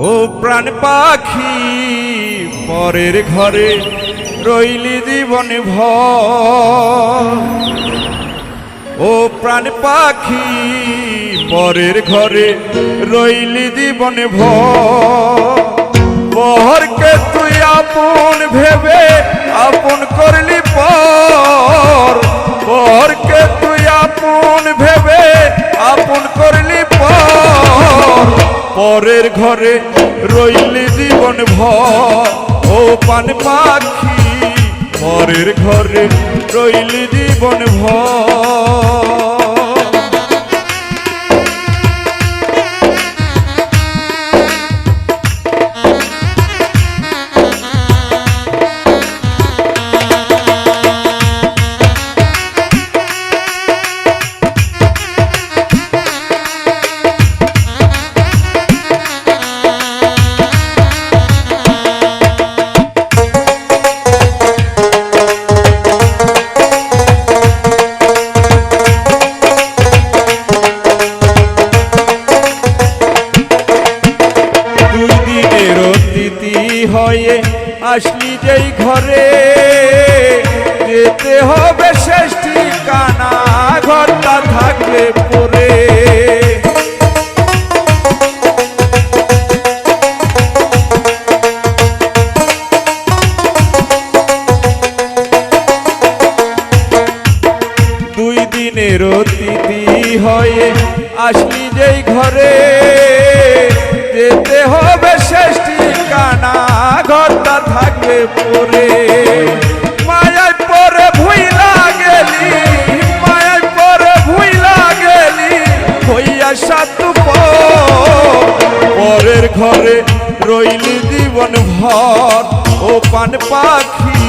ও প্রাণ পাখি, পরের ঘরে রইলি জীবন ভর। ও প্রাণ পাখি, পরের ঘরে রইলি জীবন ভর। বহরকে তুই আপন ভেবে আপন করলি পর। বহরকে তুই আপন ভেবে আপন করলি পর। পরের ঘরে ও পান পাখি মরের ঘরে রইলি জীবন ভর। যেই ঘরে যেতে হবে শেষ ঠিকানা, ঘরটা থাকবে পরে। দুই দিনের অতিথি হয়ে আসলি যেই ঘরে, যেতে হবে শেষ ঠিকানা, ঘরটা থাকবে পরে। মায়ায় পরে ভুইলা গেলি, মায়ায় পরে ভুইলা গেলি, হইয়া সাত পরের ঘরে রইলি জীবন ভর, ও পান পাখি।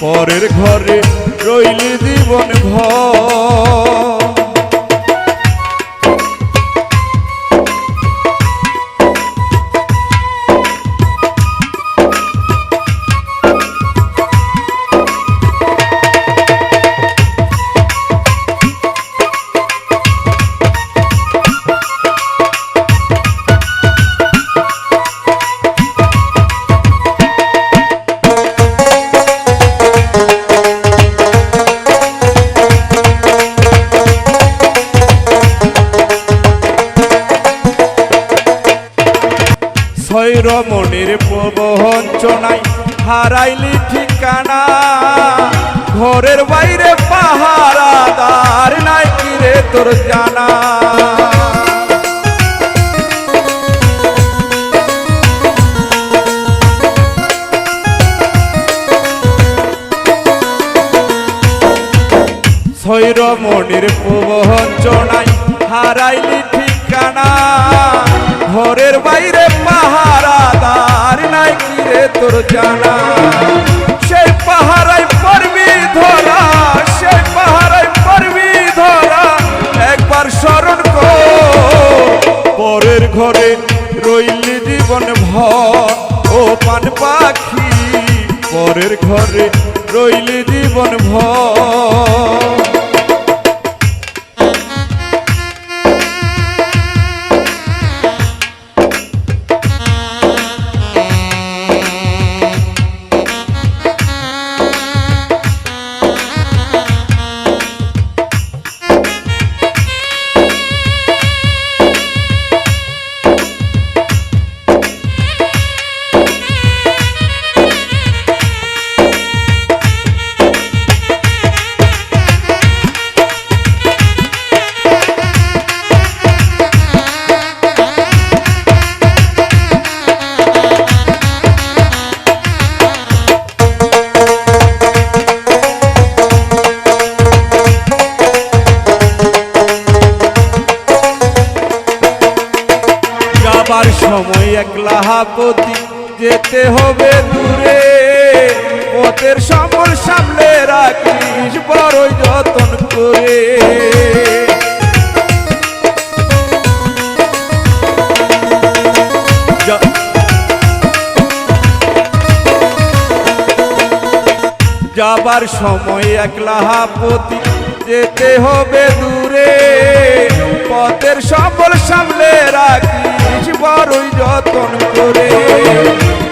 পরের ঘরে রইলি জীবন ভর। রমণের প্রবঞ্চনায় হারাইলি ঠিকানা। ঘরের বাইরে পাহারাদার নাই কিরে তোর জানা। ছয় রমণের প্রবঞ্চনায় হারাইলি ঠিকানা। ঘরের বাইরে নাই তোর জানা। সেই পাহারায় পড়বি ধরা, সেই পাহারায় পড়বি ধরা, একবার স্মরণ পরের ঘরে রইলি জীবন ভর, ও পান পাখি, পরের ঘরে রইলি জীবন ভর। যাবার সময় একলা হাপতি যেতে হবে দূরে। পথের সমল সামনে রাখিস বড়ই যতন করে। যাবার সময় একলা হাপতি যেতে হবে দূরে। পথের সম্বল সামলে রাখি রাখিস বড়ই যতন করে।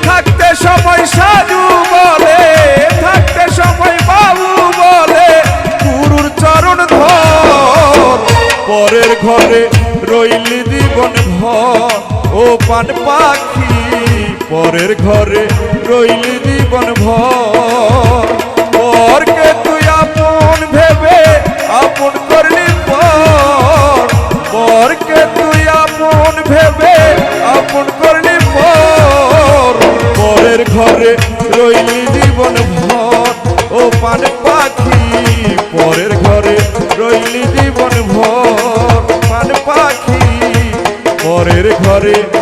থাকতে সময় সাধু বলে, থাকতে সময় বাবু বলে, গুরুর চরণ ধর। পরের ঘরে রইলি জীবন ভর। ও পান পাখি, পরের ঘরে রইলি জীবন ভর। পরকে তুই আপন ভেবে, আপন ঘরে রইলি জীবন ভর। ও পান পাখি, পরের ঘরে রইলি জীবন ভর। পান পাখি, পরের ঘরে